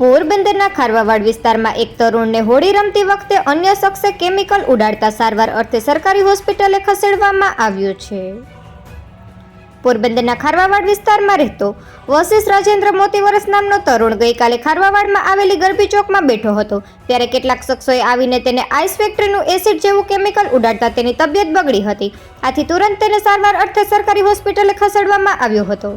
પોરબંદરના ખારવાવાડ વિસ્તારમાં એક તરુણને હોળી રમતી વખતે અન્ય શખ્સે કેમિકલ ઉડાડતા સારવાર અર્થે સરકારી હોસ્પિટલે ખસેડવામાં આવ્યો છે. પોરબંદરના ખારવાવાડ વિસ્તારમાં રહેતો વશિષ રાજેન્દ્ર મોતી વરસ નામનો તરુણ ગઈકાલે ખારવાવાડમાં આવેલી ગરબી ચોકમાં બેઠો હતો. ત્યારે કેટલાક શખ્સોએ આવીને તેને આઈસ ફેક્ટરીનું એસિડ જેવું કેમિકલ ઉડાડતા તેની તબિયત બગડી હતી. આથી તુરંત તેને સારવાર અર્થે સરકારી હોસ્પિટલે ખસેડવામાં આવ્યો હતો.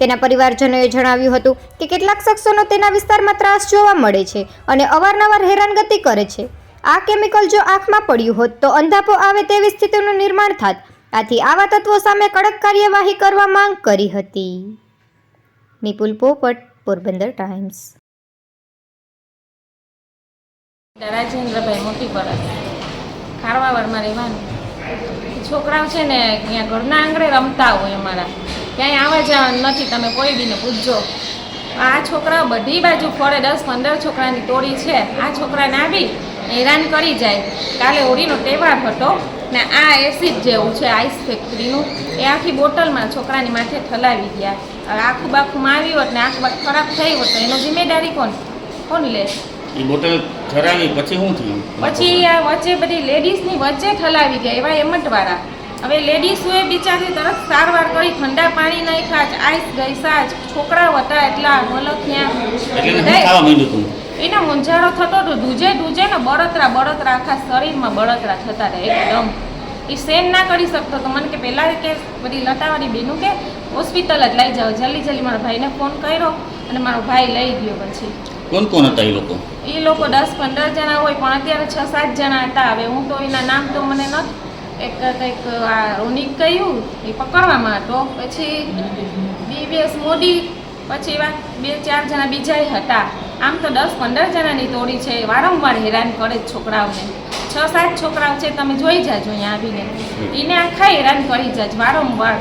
તેના પરિવારજનોએ જણાવ્યું હતું કે કેટલાક શખ્સોનો તેના વિસ્તારમાં ત્રાસ જોવા મળે છે અને અવારનવાર હેરાનગતિ કરે છે. આ કેમિકલ જો આંખમાં પડ્યું હોત તો અંધાપો આવે તેવી સ્થિતિનું નિર્માણ થાત. આથી આવા તત્વો સામે કડક કાર્યવાહી કરવા માંગ કરી હતી. નિપુલ પોપટ, પોરબંદર ટાઈમ્સ. રાજેન્દ્રભાઈ મોટી પરત. ખારવાવાડમાં રહેવાનું. છોકરાઓ છે ને, અહીંયા ઘરના આંગણે રમતા હોય અમારા. ક્યાંય આવવા જવાનું નથી તમે કોઈ બીને પૂછજો. આ છોકરાઓ બધી બાજુ ફળે દસ પંદર છોકરાની ટોળી છે. આ છોકરાને આવી હેરાન કરી જાય. કાલે હોળીનો તહેવાર હતો ને આ એસિડ જેવું છે આઈસ ફેક્ટરીનું એ આખી બોટલમાં છોકરાની માથે ઠલાવી ગયા. હવે આખું બાખું આવ્યું હોત ને આખું બાખ ખરાબ થઈ હોત તો એનો જિમ્મેદારી કોણ? કોણ લે? એ બોટલ ખરાવી પછી શું થયું? પછી આ વચ્ચે બધી લેડીઝની વચ્ચે ઠલાવી ગયા એવા એમટવાળા. હવે લેડીઝોએ બિચારી તરત સારવાર કરી ઠંડા પાણી નાખ્યા જ આઈસ ગઈ જ છોકરા હતા એટલા મલખ્યા એને મૂંઝારો થતો હતો દૂજે દૂજે ને બળતરા બળતરા આખા શરીરમાં બળતરા થતા રહે એકદમ. એ સેન ના કરી શકતો તો મને કે પહેલાં કે બધી લતાવાળી બેનું કે હોસ્પિટલ જ લઈ જાઓ. જલ્દી જલ્દી મારા ભાઈને ફોન કર્યો અને મારો ભાઈ લઈ ગયો પછી. કોણ કોણ હતા એ લોકો? એ લોકો દસ પંદર જણા હોય પણ અત્યારે છ સાત જણા હતા. હવે હું તો એના નામ તો મને નથી એક કંઈક આ રોનિક કહ્યું એ પકડવામાં હતો. પછી બીવીએસ મોદી પછી એવા બે ચાર જણા બીજાય હતા. આમ તો દસ પંદર જણાની ટોળી છે વારંવાર હેરાન કરે જ છોકરાઓને. છ સાત છોકરાઓ છે તમે જોઈ જાજો અહીંયા આવીને. એને આખા હેરાન કરી જાજ વારંવાર.